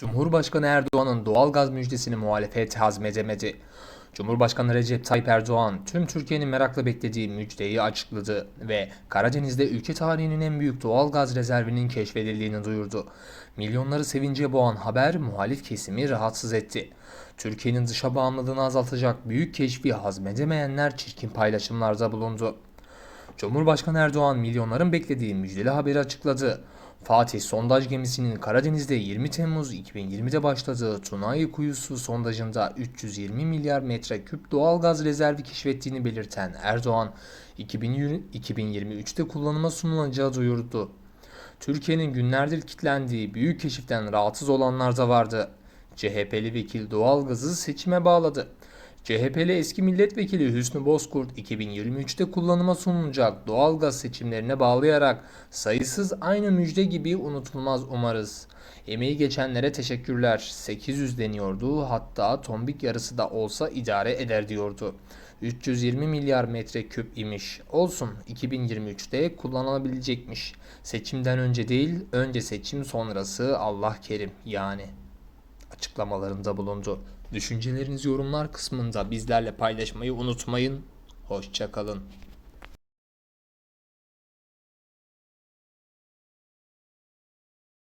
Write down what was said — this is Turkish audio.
Cumhurbaşkanı Erdoğan'ın doğalgaz müjdesini muhalefet hazmedemedi. Cumhurbaşkanı Recep Tayyip Erdoğan tüm Türkiye'nin merakla beklediği müjdeyi açıkladı ve Karadeniz'de ülke tarihinin en büyük doğalgaz rezervinin keşfedildiğini duyurdu. Milyonları sevince boğan haber muhalif kesimi rahatsız etti. Türkiye'nin dışa bağımlılığını azaltacak büyük keşfi hazmedemeyenler çirkin paylaşımlarda bulundu. Cumhurbaşkanı Erdoğan milyonların beklediği müjdeli haberi açıkladı. Fatih sondaj gemisinin Karadeniz'de 20 Temmuz 2020'de başladığı Tunay Kuyusu sondajında 320 milyar metreküp doğalgaz rezervi keşfettiğini belirten Erdoğan, 2020 2023'te kullanıma sunulacağı duyurdu. Türkiye'nin günlerdir kitlendiği büyük keşiften rahatsız olanlar da vardı. CHP'li vekil doğalgazı seçime bağladı. CHP'li eski milletvekili Hüsnü Bozkurt 2023'te kullanıma sunulacak doğalgaz seçimlerine bağlayarak sayısız aynı müjde gibi unutulmaz umarız. Emeği geçenlere teşekkürler. 800 deniyordu hatta tombik yarısı da olsa idare eder diyordu. 320 milyar metreküp imiş. Olsun 2023'te kullanılabilecekmiş. Seçimden önce değil, önce seçim sonrası Allah kerim yani açıklamalarında bulundu. Düşüncelerinizi yorumlar kısmında bizlerle paylaşmayı unutmayın. Hoşçakalın.